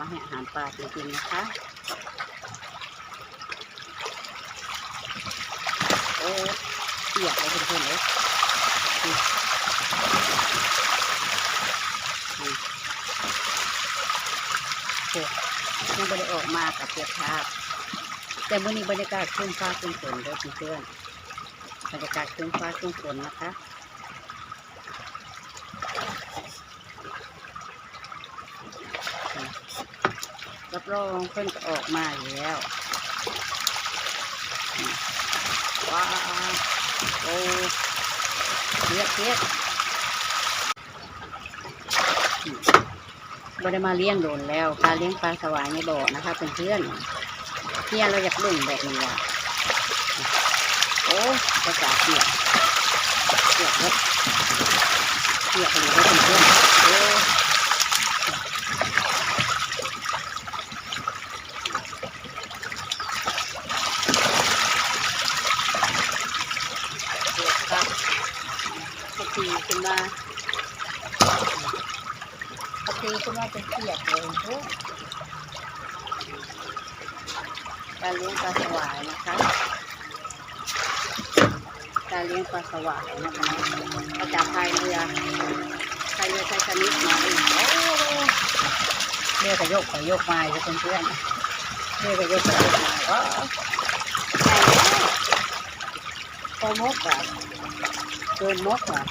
มาให้อาหารปลาจริงๆนะคะโอ้เปียกเลยเพื่อนๆเลยนี่นี่โอ้ยังไม่ได้ออกมากับเปียกชาบแต่เมื่อนี้บรรยากาศครึ้มฟ้าครึ้มฝนเด้อเพื่อนๆบรรยากาศครึ้มฟ้าครึ้มฝนนะคะ รับรองเพิ่นก็ออกมาอยู่แล้วว้าโอ้เทียเทียดบ่ได้มาเลี้ยงโดนแล้วการเลี้ยงปลาสวายในบ่อนะคะเพื่อนๆเที่ยเราอยากลุ่งแบบนี้ว่ะโอ้ภาษาเปียกเปียกเลยเปียกเลยเพื่อนๆโอ้ เด็กครับปกติขึ้น มาปกติขึ้นมาเป็นเปียกเลยเพื่อนการเลี้ยงปลาสวายนะคะการเลี้ยงปลาสวายนะคะก็จะพายเรือพายเรือไททานิกมาอีกโอ้เรือก็ยกไปยกมาอยู่เพื่อนๆเรือก็ยกไปยกมาว้าวใหญ่แล้วโตมกอะเกินมกอะ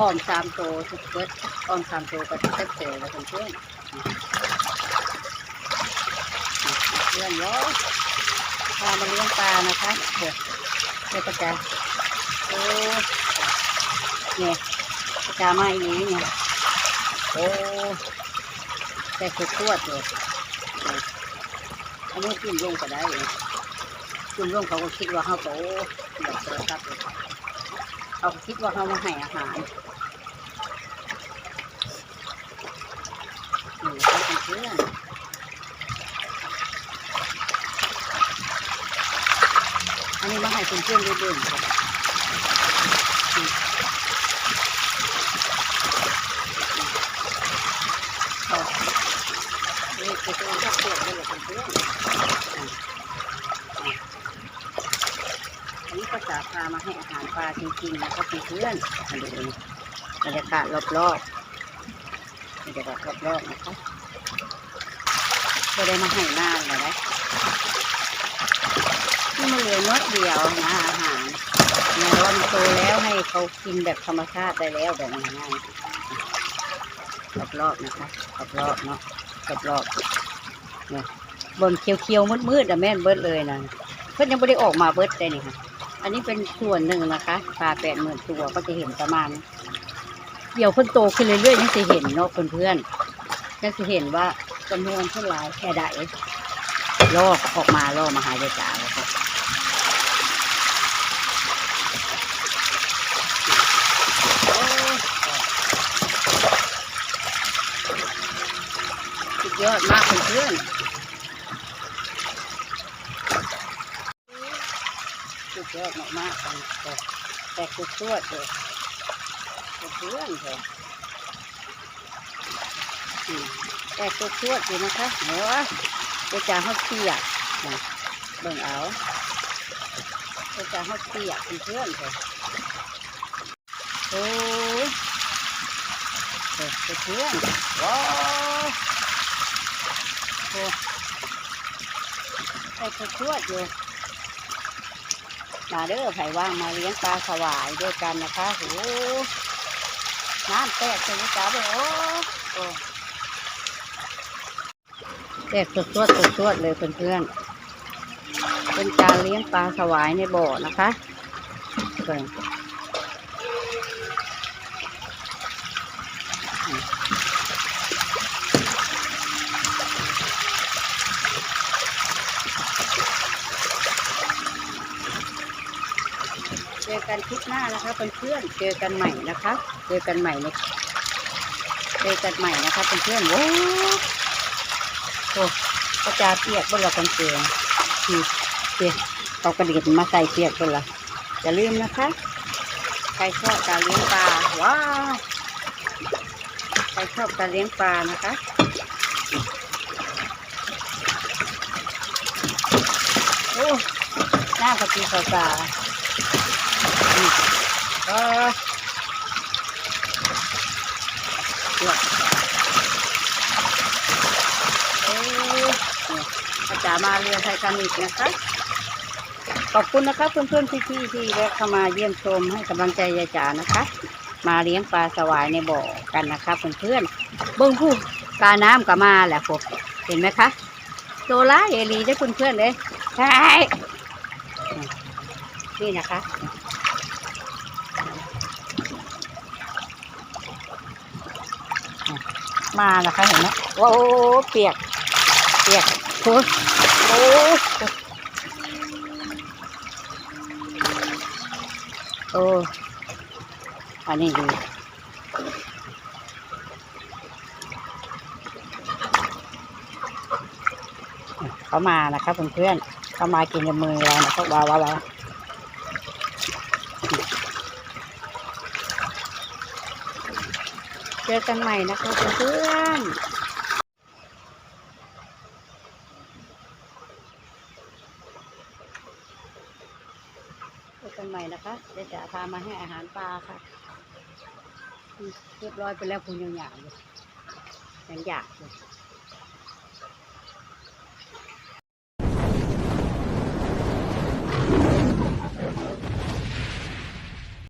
อ่อนสามโตสุดเบิดอ่อนสามโตก็จะเต็มเต๋อแล้วเพื่อนเพื่อนเนาะพามาเลี้ยงปลานะคะเดี๋ยวเดี๋ยวกระจาโอ้เนี่ยกระจามาอีกนี้เนี่ยโอ้แต่สุดตวเลยอันนี้ขึ้นลงก็ได้ขึ้นลงเขาก็คิดว่าเขาโตแบบโตครับเลยเขาคิดว่าเขามาให้อาหารนี่ก็ เพื่อนอันนี้มาให้เป็นเพื่อนเรื่อยๆครับนี่เอานี่คือตัวชอบเปลี่ยนได้เลยเป็นเพื่อนอันนี้ภาษาพามาให้อาหารปลาจริงๆนะคะเพื่อนๆมาดูบรรยากาศรอบๆบรรยากาศรอบๆนะคะ ก็ได้มาให้นานเลยนะที่มันเหลือน้อยเดียวนะอาหารในร้อนโตแล้วให้เขากินแบบธรรมชาติได้แล้วแบบง่ายๆรอบๆนะคะรอบๆเนาะรอบๆเนี่ยบนเคียวๆมืดๆอะแม่นเบิดเลยนะเพิ่นยังไม่ได้ออกมาเบิดเลยนี่ค่ะ อันนี้เป็นส่วนหนึ่งนะคะปลาแปดหมื่นตัวก็จะเห็นประมาณ เดี๋ยวเพิ่นโตขึ้นเรื่อยๆยังจะเห็นเนาะเพื่อนๆยังจะเห็นว่า จำนวนเท่าไรแค่ใดล่อออกมาล่อมาหายายจ๋าแล้วครับโอ้สุดยอดมากเพื่อนสุดยอดมากๆเลยแต่แต่สุดยอดเลยสุดยอดเลยอืม แต่สุดยอดอยู่นะคะเนาะจะจ่าฮอตเปียกนะเบิ่งเอาจะจ่าฮอตเปียกเป็นเพื่อนเลยโอ้ยเออเป็นเพื่อนว้าวโอ้แต่สุดยอดอยู่มาเด้อไผ่ว่างมาเลี้ยงปลาสวายด้วยกันนะคะโอ้น้ำแตกเลยนะจ๊ะเด้อโอ้ แตกสดสดสดสดเลยเพื่อนๆ เป็นการเลี้ยงปลาสวายในบ่อนะคะเบิ่งเจอกันคลิปหน้านะคะเพื่อนๆ เจอกันใหม่นะคะ เจอกันใหม่ในเจอกันใหม่นะคะเพื่อนๆโอ้ โอ้ก็จาเปียกบนเรากันเตียงเปียกเอากระดิ่งมาใส่เปียกบนละอย่าลืมนะคะ ใครชอบการเลี้ยงปลา ว้าใครชอบการเลี้ยงปลานะคะโอ้หน้ากระตีสาวตาเออ จามาเรียนไททานิกนะคะ ขอบคุณนะคะเพื่อนๆพี่ๆที่แวะเข้ามาเยี่ยมชมให้กำลังใจยายจ๋านะคะ มาเลี้ยงปลาสวายในบ่อกันนะคะเพื่อนๆเบิ้งผู้ปลาน้ำก็มาแหละผมเห็นไหมคะโซล่าเอรีได้เพื่อนๆเลยใช่นี่นะคะมานะคะเห็นไหมโอ้เปียก เปียกโอ้ โอ้โอ้อันนี้ดีเขามานะครับเพื่อนๆเขามากินกับมือเรานะครับว้าวว้าวว้วเจอกันใหม่นะคะเพื่อนๆ พบกันใหม่นะคะเดี๋ยวจะพามาให้อาหารปลาค่ะเรียบร้อยไปแล้วคุณยังอยากอยู่ยังอยากอยู่